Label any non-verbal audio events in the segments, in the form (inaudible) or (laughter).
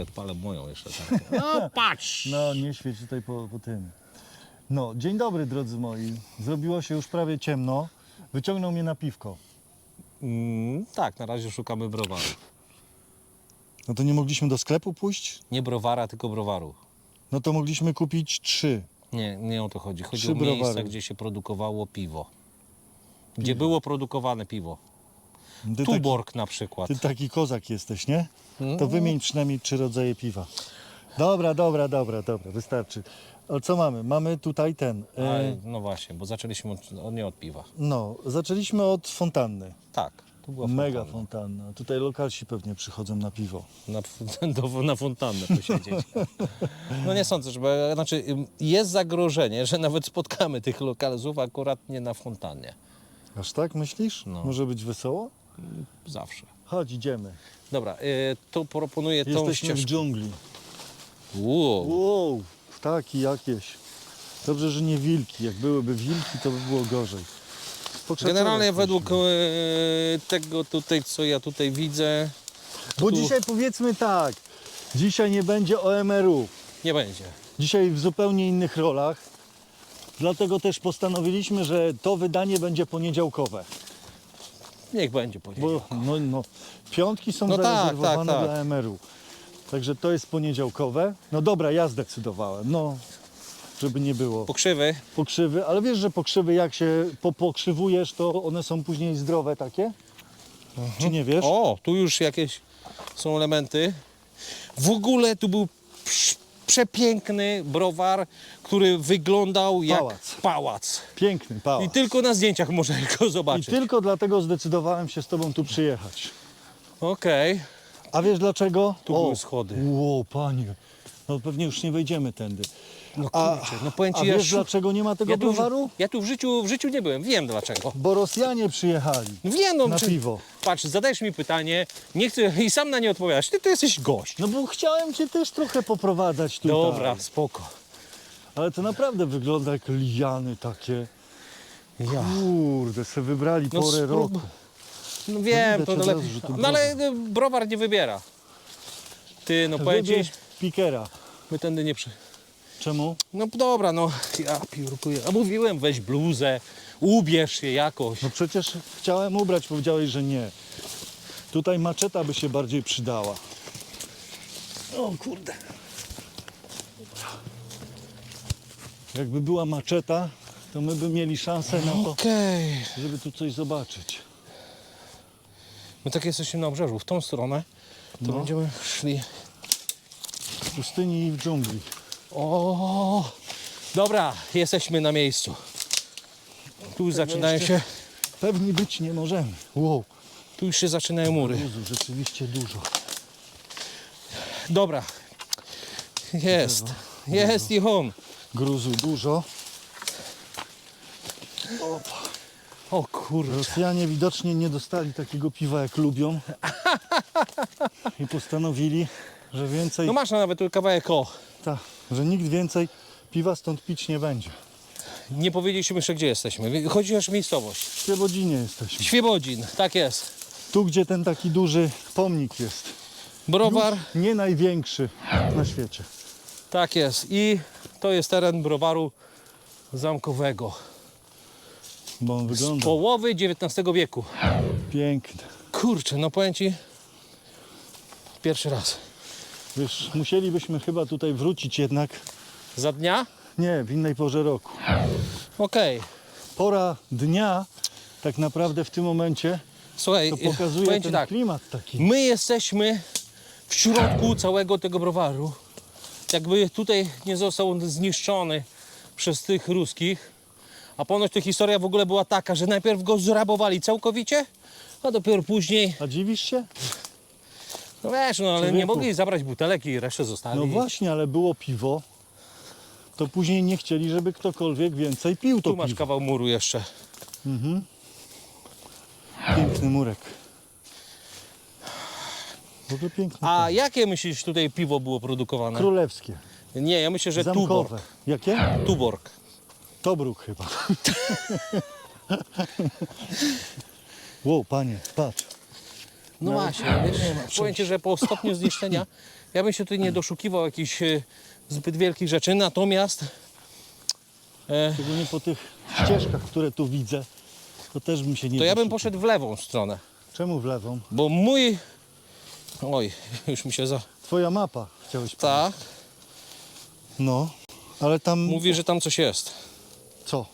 Czekaj, odpalę moją jeszcze. Tak. (laughs) No patrz! No, nie świeć tutaj po, po tym. No, dzień dobry drodzy moi. Zrobiło się już prawie ciemno. Wyciągnął mnie na piwko. Mm, tak, na razie szukamy browaru. No to nie mogliśmy do sklepu pójść? Nie browara, tylko browaru. No to mogliśmy kupić trzy. Nie, nie o to chodzi. Chodzi Trzy o miejsca, browary. gdzie się produkowało piwo. Gdzie było produkowane piwo. Ty taki, Tuborg na przykład. ty taki kozak jesteś, nie? To No. wymień przynajmniej trzy rodzaje piwa. Dobra, dobra, dobra, dobra, wystarczy. A co mamy? Mamy tutaj ten. E, no właśnie, bo zaczęliśmy od, od, nie od piwa. no, zaczęliśmy od fontanny. Tak, to była Mega fontanna. fontanna. Tutaj lokalsi pewnie przychodzą na piwo. Na, (laughs) do, na fontannę posiedzieć. (laughs) No nie sądzę, żeby, znaczy jest zagrożenie, że nawet spotkamy tych lokalzów akurat nie na fontannie. Aż tak myślisz? No. Może być wesoło? Zawsze. Chodź, idziemy. Dobra, y, to proponuję tą Jesteśmy w ścieżkę. dżungli. Wow. Wow, ptaki jakieś. Dobrze, że nie wilki. Jak byłyby wilki, to by było gorzej. Generalnie według e, tego tutaj, co ja tutaj widzę, Bo tu- dzisiaj powiedzmy tak, dzisiaj nie będzie OMR-u. nie będzie. Dzisiaj w zupełnie innych rolach. Dlatego też postanowiliśmy, że to wydanie będzie poniedziałkowe. Niech będzie Bo poniedziałek. no, no, piątki są No tak, zarezerwowane tak, tak. dla MR-u. Także to jest poniedziałkowe. No dobra, ja zdecydowałem. No, żeby nie było Pokrzywy. pokrzywy. Ale wiesz, że pokrzywy jak się po, pokrzywujesz, to one są później zdrowe takie? Czy nie wiesz? O, tu już jakieś są elementy. W ogóle tu był przepiękny browar, który wyglądał jak Pałac. pałac. Piękny pałac. I tylko na zdjęciach można (laughs) go I zobaczyć. tylko dlatego zdecydowałem się z tobą tu przyjechać. Okej. A wiesz dlaczego? Tu były schody. Ło, panie. No pewnie już nie wejdziemy tędy. No A, kurczę, no powiem a ci, ja, wiesz szu- dlaczego nie ma tego ja, tu, browaru? w- ja tu w życiu, w życiu nie byłem, wiem dlaczego. Bo Rosjanie przyjechali Wiem, no, na czy- piwo. Patrz, zadajesz mi pytanie, nie chcę i sam na nie odpowiadasz. Ty to jesteś gość. No bo chciałem cię też trochę poprowadzać tutaj. Dobra, spoko. Ale to naprawdę wygląda jak liany takie. Ja. Kurde, se wybrali No porę sprób- roku. No wiem, widać to od lepiej. razu, że to No ale y, browar nie wybiera. Ty, no powiem ci, Wybierz pikera. my tędy nie przy... Czemu? No dobra, no ja piórkuję. A mówiłem, weź bluzę, ubierz się jakoś. No przecież chciałem ubrać, powiedziałeś, że nie. Tutaj maczeta by się bardziej przydała. O kurde. Jakby była maczeta, to my by mieli szansę na to, Okej. żeby tu coś zobaczyć. My tak jesteśmy na obrzeżu, w tą stronę. To No. będziemy szli. W pustyni i w dżungli. O, dobra, jesteśmy na miejscu. Tu zaczynają jeszcze- się, Pewni być nie możemy. Wow, tu już się zaczynają mury. Jezu, rzeczywiście dużo. Dobra. Jest. Jest i on. Gruzu dużo. O kurczę. Rosjanie widocznie nie dostali takiego piwa jak lubią. (laughs) I postanowili, że więcej, No masz nawet tu kawałek o. ta, że nikt więcej piwa stąd pić nie będzie. Nie powiedzieliśmy jeszcze gdzie jesteśmy. Chodzi o miejscowość. W Świebodzinie jesteśmy. Świebodzin, tak jest. Tu, gdzie ten taki duży pomnik jest. Browar, Nie największy na świecie. tak jest. I to jest teren browaru zamkowego. Bo on Z wygląda połowy XIX wieku. piękny. Kurczę, no powiem ci, pierwszy raz. Wiesz, musielibyśmy chyba tutaj wrócić jednak, Za dnia? nie, w innej porze roku. Okej. Pora dnia tak naprawdę w tym momencie Słuchaj, to pokazuje powiem ci ten tak. klimat taki. My jesteśmy w środku całego tego browaru. Jakby tutaj nie został on zniszczony przez tych ruskich. A ponoć ta historia w ogóle była taka, że najpierw go zrabowali całkowicie, a dopiero później, A dziwisz się? No wiesz, no ale nie Człowieku. mogli zabrać butelek i resztę zostali. No właśnie, ale było piwo. To później nie chcieli, żeby ktokolwiek więcej pił to Tu masz piwo. kawał muru jeszcze. Piękny murek. W ogóle piękny. A jakie myślisz tutaj piwo było produkowane? Królewskie, Nie, ja myślę, że zamkowe. Tuborg. Jakie? Tuborg. Tobruk chyba. (laughs) wow, panie, patrz. No właśnie, wiesz, powiem Ci, że po stopniu zniszczenia ja bym się tutaj nie doszukiwał jakichś e, zbyt wielkich rzeczy, natomiast e, Szczególnie po tych ścieżkach, które tu widzę, to też bym się nie to ja bym doszukiwał. poszedł w lewą stronę, Czemu w lewą? bo mój... Oj, już mi się za... Twoja mapa chciałeś Tak, No, ale tam mówi, że tam coś jest. co?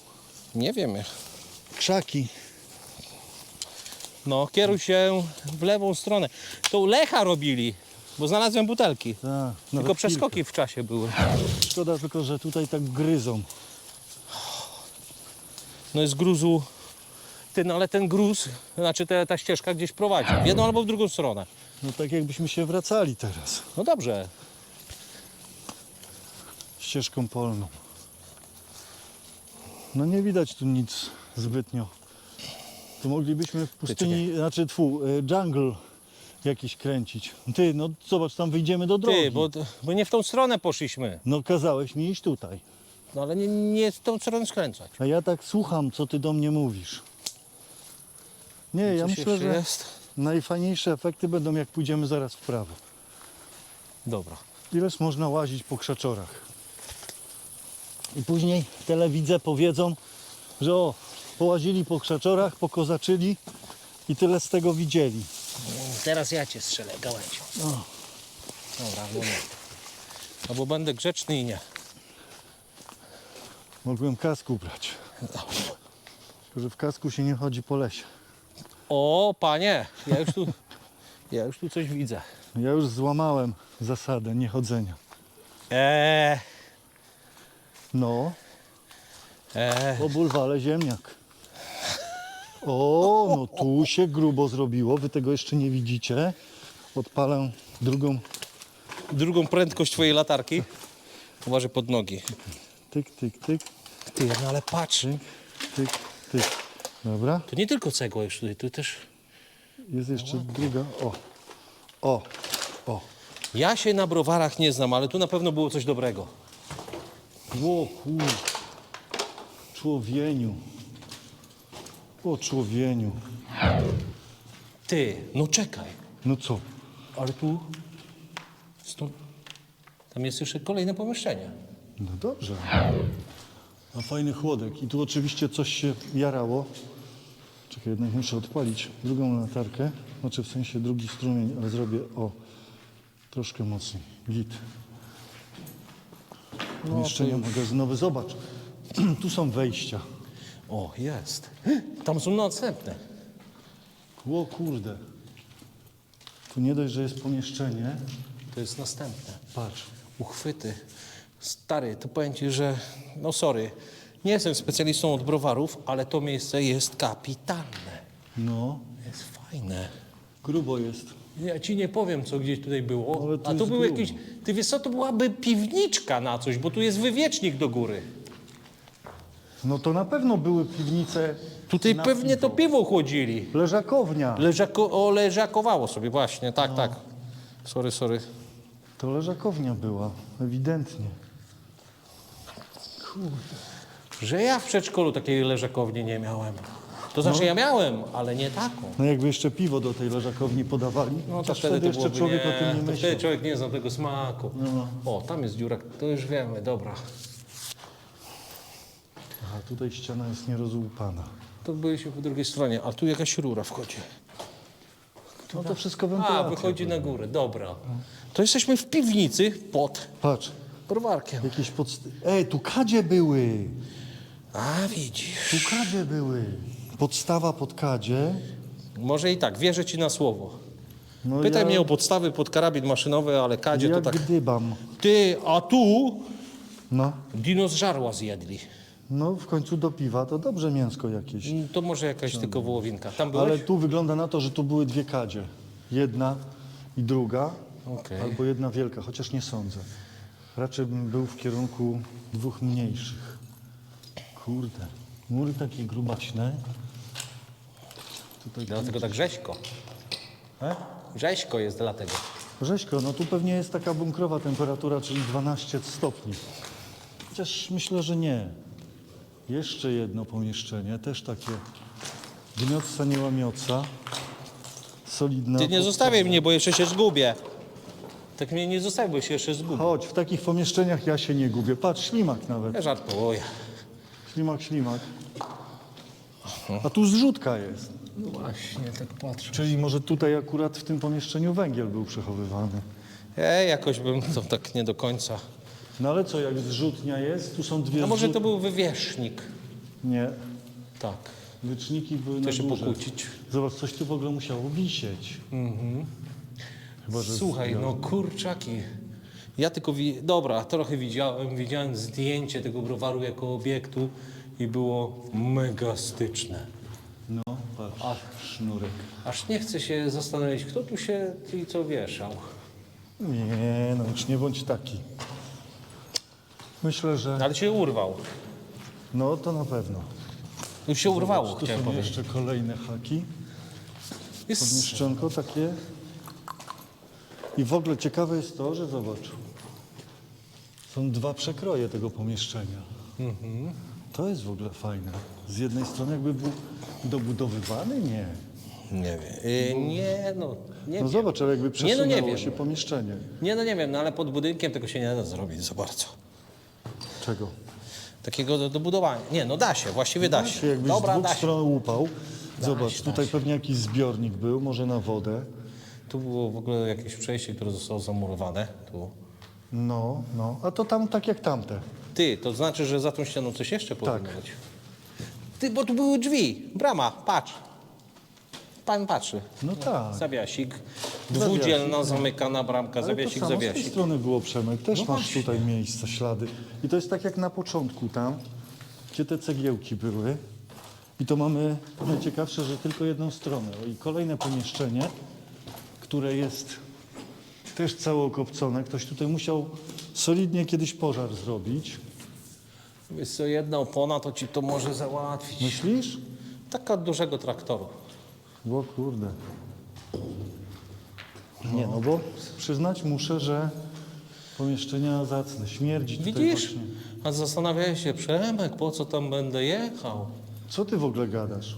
Nie wiemy. Krzaki. No, kieruj się w lewą stronę. To Lecha robili, bo znalazłem butelki. Tak, nawet Tylko przeskoki w czasie były. kilka. Szkoda tylko, że tutaj tak gryzą. No jest gruzu. Ty, no ale ten gruz, znaczy te, ta ścieżka gdzieś prowadzi. W jedną albo w drugą stronę. No tak jakbyśmy się wracali teraz. No dobrze. Ścieżką polną. No nie widać tu nic zbytnio. Tu moglibyśmy w pustyni, znaczy tfu, y, jungle jakiś kręcić. Ty, no zobacz, tam wyjdziemy do drogi. Ty, bo, bo nie w tą stronę poszliśmy. No kazałeś mi iść tutaj. No ale nie, nie w tą stronę skręcać. A ja tak słucham, co ty do mnie mówisz. Nie, ja Coś myślę, że jest? najfajniejsze efekty będą jak pójdziemy zaraz w prawo. Dobra. Ileż można łazić po krzaczorach. I później telewidze powiedzą, że o, połazili po krzaczorach, pokozaczyli i tyle z tego widzieli. Teraz ja cię strzelę gałęzią. Dobra, moment. No bo będę grzeczny i nie. Mogłem kasku brać. Tylko, że w kasku się nie chodzi po lesie. O, panie, ja już tu, ja już tu coś widzę. Ja już złamałem zasadę niechodzenia. Eee, No, eee. po bulwale ziemniak. O, no tu się grubo zrobiło. Wy tego jeszcze nie widzicie. Odpalę drugą. Drugą prędkość twojej latarki. Uważaj pod nogi. Tyk, tyk, tyk, Ty, no ale patrz. tyk, tyk. Dobra. To nie tylko cegła już tutaj, tu też... Jest jeszcze druga. O, o, o. Ja się na browarach nie znam, ale tu na pewno było coś dobrego. O kur... Człowieniu. O człowieniu. Ty, no czekaj. No co? Ale tu... Stąd... Tam jest jeszcze kolejne pomieszczenie. No dobrze. A fajny chłodek. I tu oczywiście coś się jarało. Czekaj, jednak muszę odpalić drugą latarkę. Znaczy w sensie drugi strumień, ale zrobię o troszkę mocniej. Git. Pomieszczenie magazynowe. Zobacz. (clears throat) tu są wejścia. O, jest. Tam są następne. O kurde. Tu nie dość, że jest pomieszczenie. To jest następne. Patrz. Uchwyty. Stary, to powiem ci, że... No sorry. Nie jestem specjalistą od browarów, ale to miejsce jest kapitalne. No, Jest fajne. grubo jest. Ja ci nie powiem, co gdzieś tutaj było. Ale tu A tu jest był grubo. jakiś. Ty wiesz co, to byłaby piwniczka na coś, bo tu jest wywiecznik do góry. No to na pewno były piwnice. Tutaj na pewnie to piwo. piwo chłodzili. Leżakownia. Leżako, o, leżakowało sobie, właśnie, tak, tak. Sorry, sorry. To leżakownia była, ewidentnie. Że ja w przedszkolu takiej leżakowni nie miałem. To znaczy ja miałem, ale nie taką. No jakby jeszcze piwo do tej leżakowni podawali, No to wtedy, to jeszcze byłoby, człowiek o tym nie to myślał. wtedy człowiek nie zna tego smaku. No. O, tam jest dziura, to już wiemy, dobra. Aha, tutaj ściana jest nierozłupana. To byliśmy po drugiej stronie, a tu jakaś rura wchodzi. No to wszystko A, wentylacja. wychodzi na górę, dobra. To jesteśmy w piwnicy pod Patrz, browarkiem. jakieś podst... Ej, tu kadzie były! A, widzisz. Tu kadzie były! Podstawa pod kadzie. Może i tak, wierzę ci na słowo. No Pytaj ja, mnie o podstawy pod karabin maszynowy, ale kadzie jak to tak. gdybam. Ty, a tu No, dino z żarła zjedli. No w końcu do piwa to dobrze mięsko jakieś. Mm, To może jakaś tylko wołowinka. Tam byłeś? Ale tu wygląda na to, że tu były dwie kadzie. Jedna i druga, Okej. albo jedna wielka, chociaż nie sądzę. Raczej bym był w kierunku dwóch mniejszych. Kurde, mury takie grubaśne. Tutaj Dlatego tak rzeźko. E? Rzeźko jest dlatego. Rzeźko, no tu pewnie jest taka bunkrowa temperatura, czyli 12 stopni. Chociaż myślę, że nie. Jeszcze jedno pomieszczenie, też takie gniotca, nie łamiotca. solidna. Ty nie zostawiaj mnie, bo jeszcze się zgubię. Tak mnie nie zostawiaj, bo się jeszcze zgubię. Chodź, w takich pomieszczeniach ja się nie gubię. Patrz, ślimak nawet. Ja żartuję. Ślimak, ślimak. A tu zrzutka jest. No właśnie, tak patrzę. Czyli może tutaj akurat w tym pomieszczeniu węgiel był przechowywany. Ej, jakoś bym to tak nie do końca. No ale co, jak zrzutnia jest, tu są dwie A może zrzut- to był wywiesznik? Nie, Tak. wyczniki były To na się górze. pokłócić. Zobacz, coś tu w ogóle musiało wisieć. Chyba, że Słuchaj, no kurczaki. Ja tylko, wi- dobra, trochę widziałem, widziałem zdjęcie tego browaru jako obiektu i było mega styczne. No, patrz, sznurek. Aż nie chcę się zastanowić, kto tu się i co wieszał. Nie, no już nie bądź taki. Myślę, że... Ale się urwał. No, to na pewno. Już się urwało, Tu chciałem są powiedzieć. jeszcze kolejne haki. Jest... Podmieszczonko takie. I w ogóle ciekawe jest to, że zobacz. Są dwa przekroje tego pomieszczenia. Mhm. To jest w ogóle fajne. Z jednej strony jakby był dobudowywany, nie. Nie wiem. Y, nie, no, nie No wiem. zobacz, ale jakby Nie, no nie przesunęło wiem. się pomieszczenie. Nie, no nie wiem, no ale pod budynkiem tego się nie da zrobić za bardzo. Czego? Takiego do, do budowania. Nie, no da się, właściwie da się. Jakbyś z Dobra, dwóch da się. stron łupał. Zobacz, się, da tutaj się. pewnie jakiś zbiornik był, może na wodę. Tu było w ogóle jakieś przejście, które zostało zamurowane. Tu. No, no. A to tam tak jak tamte. Ty, to znaczy, że za tą ścianą coś jeszcze powinno Tak. być. Ty, bo tu były drzwi, brama, patrz. Pan patrzy. No tak. Zawiasik. Dwudzielna, zamykana bramka, Ale to zawiasik, samo z tej zawiasik. strony było Przemek, też No masz właśnie. tutaj miejsca, ślady. I to jest tak jak na początku tam, gdzie te cegiełki były. I to mamy najciekawsze, że tylko jedną stronę. O, I kolejne pomieszczenie, które jest też całe okopcone. Ktoś tutaj musiał solidnie kiedyś pożar zrobić. Wiesz co, jedna opona to ci to może załatwić. Myślisz? Taka od dużego traktoru. O kurde. Nie, no bo przyznać muszę, że pomieszczenia zacne. Śmierdzi tutaj Widzisz? właśnie. A zastanawiałeś się, Przemek, po co tam będę jechał? Co ty w ogóle gadasz?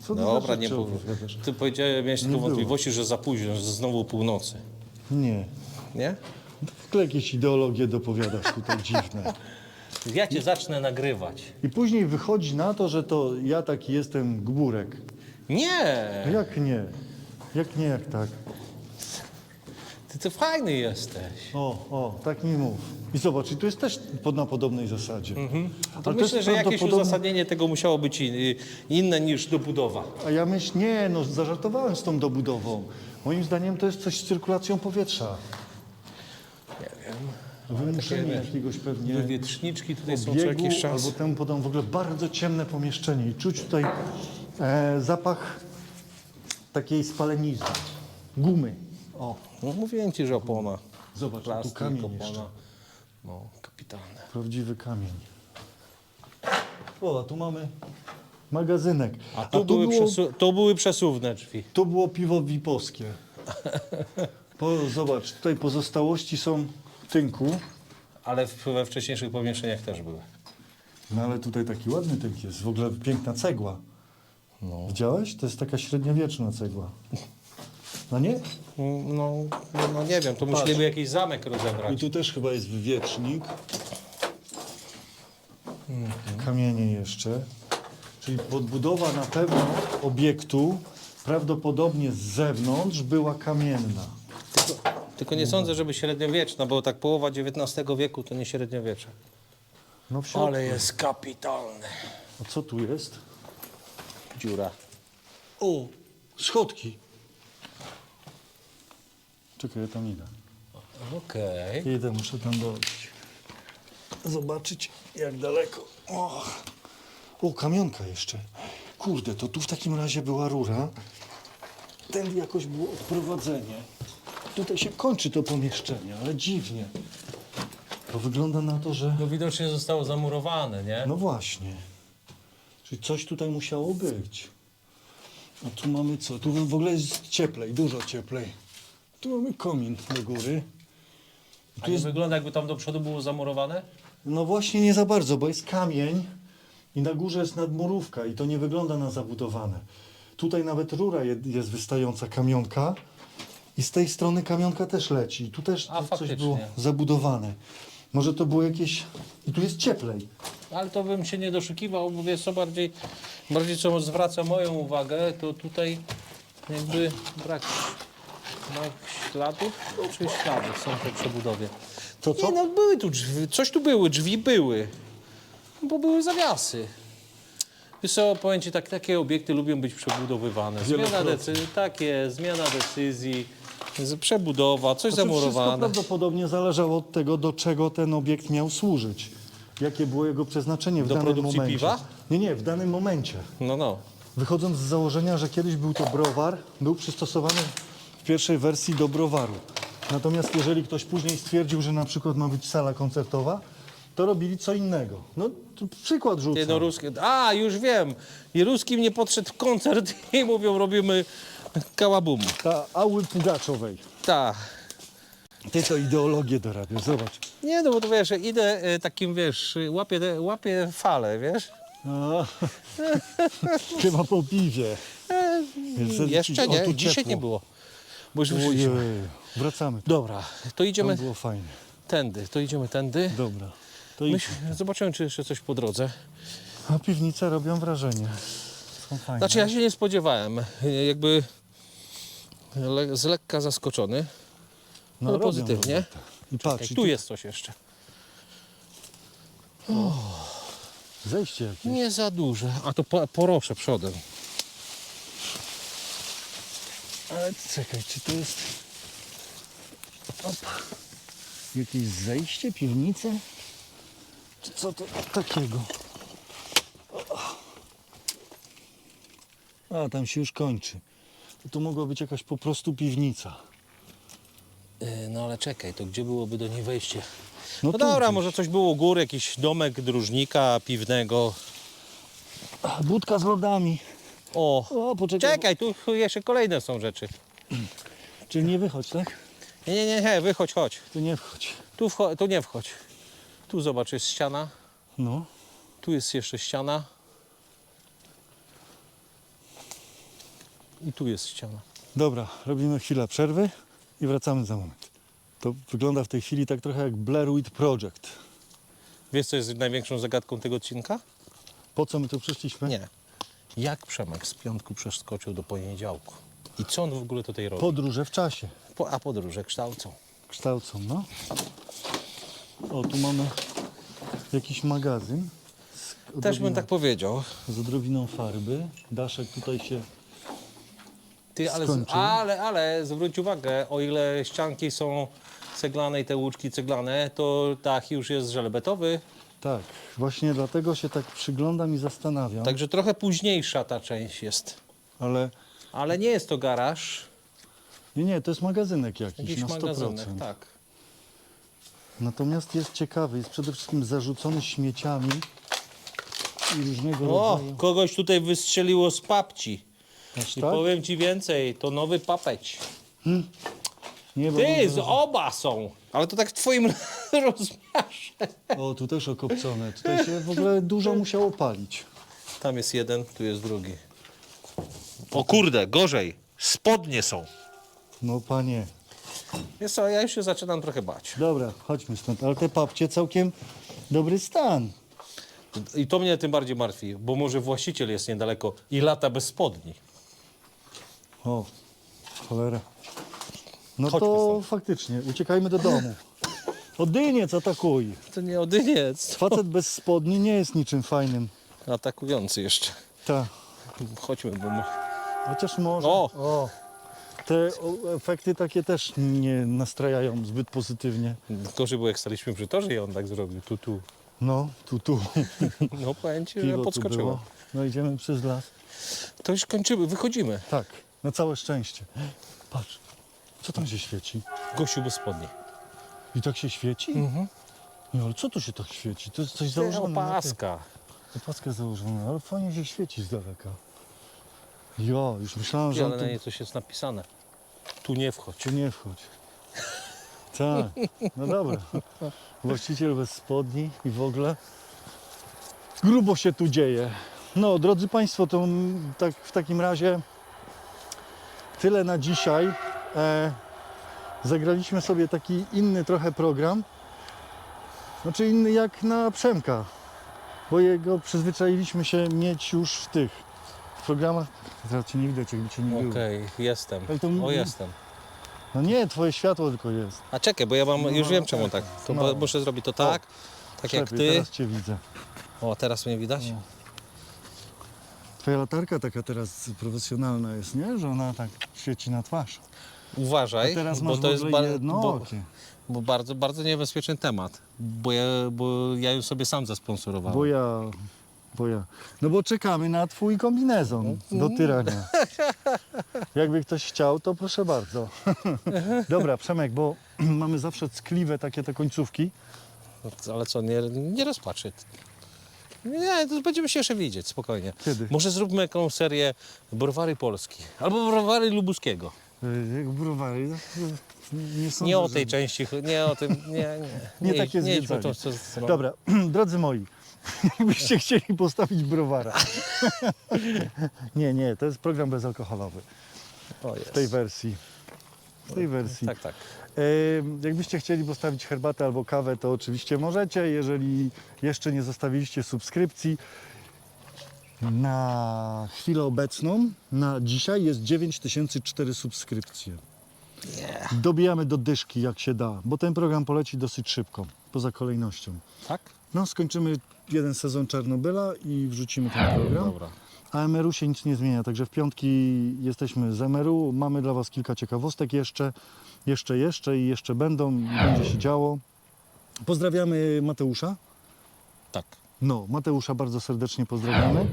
Co ty Dobra, nie opowiadasz? Ty powiedziałeś, miałeś tylko było. wątpliwości, że za późno, że znowu północy. Nie. Nie? Ogóle jakieś ideologie dopowiadasz tutaj dziwne. Ja cię zacznę nagrywać. I później wychodzi na to, że to ja taki jestem gburek. Nie! No jak nie? Jak nie, jak tak? Ty, ty fajny jesteś. O, o, tak mi mów. I zobacz, i tu jest też pod, na podobnej zasadzie. To Ale myślę, jest że jakieś prawdopodobne- uzasadnienie tego musiało być in- inne niż dobudowa. A ja myślę, nie, no zażartowałem z tą dobudową. Moim zdaniem to jest coś z cyrkulacją powietrza. Nie wiem. Wymuszenie wiesz, jakiegoś pewnie Wywietrzniczki tutaj są co obiegu, jakiś czas. albo temu podam w ogóle bardzo ciemne pomieszczenie i czuć tutaj e, zapach takiej spalenizny, gumy. O, No, mówiłem ci, że opona. zobacz, tu Plastik, kamień jeszcze. No, kapitalne. Prawdziwy kamień. O, a tu mamy magazynek. A tu, były, było, przesu- tu były przesuwne drzwi. tu było piwo wipowskie. Po, zobacz, tutaj pozostałości są tynku. Ale w, we wcześniejszych pomieszczeniach też były. No ale tutaj taki ładny tynk jest, w ogóle piękna cegła. No. Widziałeś? To jest taka średniowieczna cegła. No nie? No, no, no nie wiem, to musieliby jakiś zamek I rozebrać. tu też chyba jest wywiecznik. Kamienie jeszcze. Czyli podbudowa na pewno obiektu prawdopodobnie z zewnątrz była kamienna. Tylko, tylko nie sądzę, żeby średniowieczna, bo tak połowa XIX wieku to nie średniowiecze. No w środku. Ale jest kapitalny. A co tu jest? Dziura. O, schodki. Czekaj, ja tam idę. Okej. Idę, muszę tam dojść. Zobaczyć, jak daleko. O, o, kamionka jeszcze. Kurde, to tu w takim razie była rura. Tędy jakoś było odprowadzenie. Tutaj się kończy to pomieszczenie, ale dziwnie. To wygląda na to, że... No widocznie zostało zamurowane, nie? No właśnie. Czyli coś tutaj musiało być. A tu mamy co? Tu w ogóle jest cieplej, dużo cieplej. Tu mamy komin do góry. A nie wygląda jakby tam do przodu było zamurowane? No właśnie nie za bardzo, bo jest kamień i na górze jest nadmurówka i to nie wygląda na zabudowane. Tutaj nawet rura je- jest wystająca, kamionka. I z tej strony kamionka też leci. I tu też A, coś faktycznie. było zabudowane. Może to było jakieś... I tu jest cieplej. Ale to bym się nie doszukiwał, bo wiesz co bardziej, bardziej co zwraca moją uwagę, to tutaj jakby brak małych śladów, czy ślady są po przebudowie. To co? Nie no, były tu drzwi, coś tu były, drzwi były, bo były zawiasy. Wiesz co, powiem Ci tak, takie obiekty lubią być przebudowywane. Zmiana decyzji, takie, zmiana decyzji, z- przebudowa, coś Znaczy, wszystko zamurowane. prawdopodobnie zależało od tego, do czego ten obiekt miał służyć. Jakie było jego przeznaczenie w Do danym produkcji momencie. piwa? Nie, nie, w danym momencie. No, no. Wychodząc z założenia, że kiedyś był to browar, był przystosowany w pierwszej wersji do browaru. Natomiast jeżeli ktoś później stwierdził, że na przykład ma być sala koncertowa, to robili co innego. No, tu przykład rzucam. Nie, no, ruskie. A, już wiem. I ruskim nie podszedł koncert (laughs) i mówią, robimy kałabum. Ta Ały Pugaczowej. Tak. Ty to ideologię dorabiasz, zobacz. Nie, no bo to wiesz, idę e, takim, wiesz, łapię, te- łapię falę, wiesz? A, (laughs) chyba po piwie. E, Jeszcze nie, tu dzisiaj ciepło. nie było. Bo już Ojej, wracamy. Dobra, to Tam idziemy było fajnie. tędy, to idziemy tędy. Dobra, to Myśl, idźmy. zobaczymy, czy jeszcze coś po drodze. A piwnice robią wrażenie. Są fajne. Znaczy ja się nie spodziewałem, e, jakby le, z lekka zaskoczony, No, ale robią pozytywnie. robotę. I patrz, i Tu jest coś jeszcze. zejście jakieś. Nie za duże, a to po, poroszę przodem. Ale czekaj, czy to jest... Op. Jakieś zejście, piwnice? Czy co to takiego? A, tam się już kończy. To mogła być jakaś po prostu piwnica. E, No ale czekaj, to gdzie byłoby do niej wejście? No No, tu dobra, gdzieś. może coś było u góry, jakiś domek dróżnika piwnego. Budka z lodami. O, O, poczekaj. czekaj, tu jeszcze kolejne są rzeczy. Czyli nie wychodź, tak? Nie, nie, nie, nie wychodź, chodź. Tu nie wchodź. Tu, wcho- tu nie wchodź. Tu zobacz, jest ściana. No. Tu jest jeszcze ściana. I tu jest ściana. Dobra, robimy chwilę przerwy i wracamy za moment. To wygląda w tej chwili tak trochę jak Blair Witch Project. Wiesz, co jest największą zagadką tego odcinka? Po co my tu przyszliśmy? Nie. Jak Przemek z piątku przeskoczył do poniedziałku? I co on w ogóle tutaj robi? Podróże w czasie. Po, a podróże kształcą. Kształcą, no. O, tu mamy jakiś magazyn. Też bym tak powiedział. Z odrobiną farby. Daszek tutaj się... Ty, ale, Skończył. ale, ale zwróć uwagę, o ile ścianki są ceglane i te łuczki ceglane, to dach już jest żelbetowy. Tak, właśnie dlatego się tak przyglądam i zastanawiam. Także trochę późniejsza ta część jest. Ale Ale nie jest to garaż, nie, nie, to jest magazynek jakiś, jakiś na 100%. magazynek. Tak. Natomiast jest ciekawy, jest przede wszystkim zarzucony śmieciami i różnego O, rodzaju... kogoś tutaj wystrzeliło z papci. Aż I tak? powiem ci więcej, to nowy papeć. Nie, bo Ty, z oba są. Ale to tak w twoim (laughs) rozmiarze. O, tu też okopcone. Tutaj się w ogóle dużo musiało palić. Tam jest jeden, tu jest drugi. O kurde, gorzej. Spodnie są. No panie. Wiesz co, ja już się zaczynam trochę bać. Dobra, chodźmy stąd. Ale te papcie całkiem dobry stan. I to mnie tym bardziej martwi, bo może właściciel jest niedaleko i lata bez spodni. O, cholera. No Chodźmy to stąd. faktycznie, uciekajmy do domu. (laughs) Odyniec atakuj. To nie odyniec, to Facet bez spodni nie jest niczym fajnym. atakujący jeszcze. Ta. Chodźmy, bo... mu- Chociaż może. O! Te o, efekty takie też nie nastrajają zbyt pozytywnie. Gorzej było jak staliśmy przy torze i on tak zrobił, tu, tu. No, tu, tu. No powiem ci, że Piwo tu podskoczyło. było. No idziemy przez las. To już kończymy, wychodzimy. Tak, na całe szczęście. Patrz, co tam się świeci? Gościu bez spodni. I tak się świeci? Mhm. Nie, ale co tu się tak świeci? To jest coś założone. na Opaska. te- Opaskę założone, ale fajnie się świeci z daleka. Jo, już myślałem, że Ale na tu... niej coś jest napisane. Tu nie wchodź. Czy nie wchodź. Tak, no dobra. Właściciel bez spodni i w ogóle. Grubo się tu dzieje. No, drodzy Państwo, to tak, w takim razie tyle na dzisiaj. E, zagraliśmy sobie taki inny trochę program. Znaczy inny jak na Przemka. Bo jego przyzwyczailiśmy się mieć już w tych w programach. Teraz cię nie widać, jakby cię nie było. Okej, jestem. Ale to- O, jestem. No nie, twoje światło tylko jest. A czekaj, bo ja mam, już No, wiem czemu tak. To no. bo- muszę zrobić to tak, tak jak Lepiej, ty. Teraz cię widzę. O, teraz mnie widać? No. Twoja latarka taka teraz profesjonalna jest, nie? Że ona tak świeci na twarz. A Uważaj, teraz bo to jest jedno bo, okie. bo bardzo, bardzo niebezpieczny temat. Bo ja, bo ja już sobie sam zasponsorowałem. Bo ja, bo ja. No bo czekamy na twój kombinezon do tyrania. (laughs) Jakby ktoś chciał, to proszę bardzo. (laughs) Dobra, Przemek, bo (clears throat) mamy zawsze ckliwe takie te końcówki. Ale co, nie, nie rozpaczy. Nie, to będziemy się jeszcze widzieć, spokojnie. Kiedy? Może zróbmy jakąś serię browary Polski. Albo browary lubuskiego. Y, Jak browary. Nie, sądzę, Nie o tej części, nie o tym, nie, nie. Nie (laughs) takie nie idźmy zwiedzanie. to, co, co, Dobra, (clears throat) drodzy moi, (laughs) jakbyście chcieli postawić browara. (laughs) nie, nie, to jest program bezalkoholowy O, jest. w tej wersji. W tej wersji. Tak, tak. Jakbyście chcieli postawić herbatę albo kawę, to oczywiście możecie. Jeżeli jeszcze nie zostawiliście subskrypcji, na chwilę obecną, na dzisiaj jest 9004 subskrypcje. Dobijamy do dyszki jak się da, bo ten program poleci dosyć szybko, poza kolejnością. Tak? No, skończymy jeden sezon Czarnobyla i wrzucimy ten program. Dobra. A MRU się nic nie zmienia, także w piątki jesteśmy z MRU. Mamy dla Was kilka ciekawostek jeszcze, jeszcze, jeszcze i jeszcze będą, i będzie się działo. Pozdrawiamy Mateusza. Tak. No, Mateusza bardzo serdecznie pozdrawiamy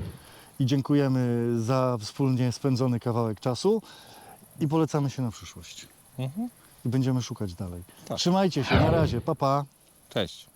i dziękujemy za wspólnie spędzony kawałek czasu i polecamy się na przyszłość. Mhm. I będziemy szukać dalej. Tak. Trzymajcie się, na razie, pa pa. Cześć.